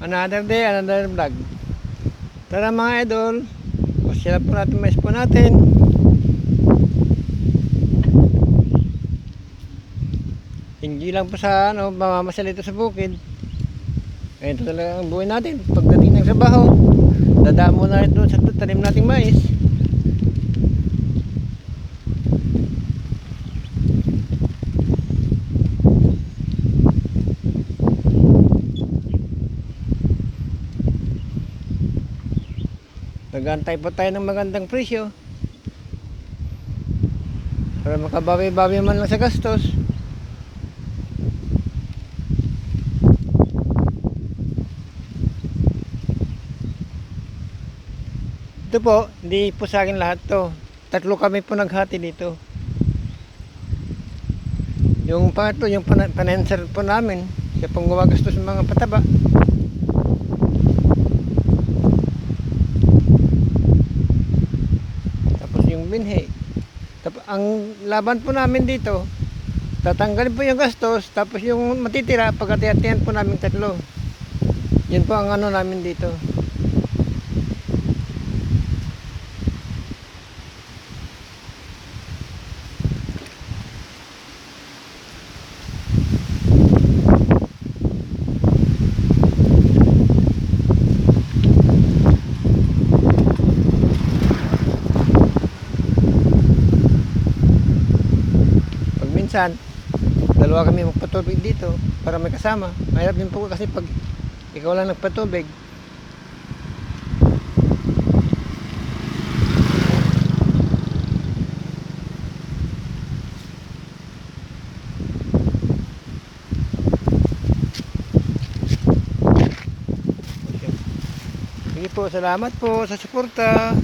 Another day, another vlog. Tara mga idol, pasyalan po natin mais po natin. Hindi lang po sa ano, mamamasal ito sa bukid. Ito talaga ang buhay natin. Pagdating ng trabaho, dadamo na doon sa tanim nating mais. Nagantay po tayo ng magandang presyo. Para makabawi-bawi man lang sa gastos. Ito po, hindi po sa akin lahat to. Tatlo kami po naghati dito. Yung pangatlo, yung pan- panenser po namin, siya pong gumagastos ng mga pataba. Tapos ang laban po namin dito, tatanggalin po yung gastos, tapos yung matitira, pagkatiyatihan po namin tatlo. Yun po ang ano namin dito. Pag minsan, dalawa kami magpatubig dito para may kasama. Mahirap din po kasi pag ikaw lang nagpatubig. Sige po, salamat po sa suporta.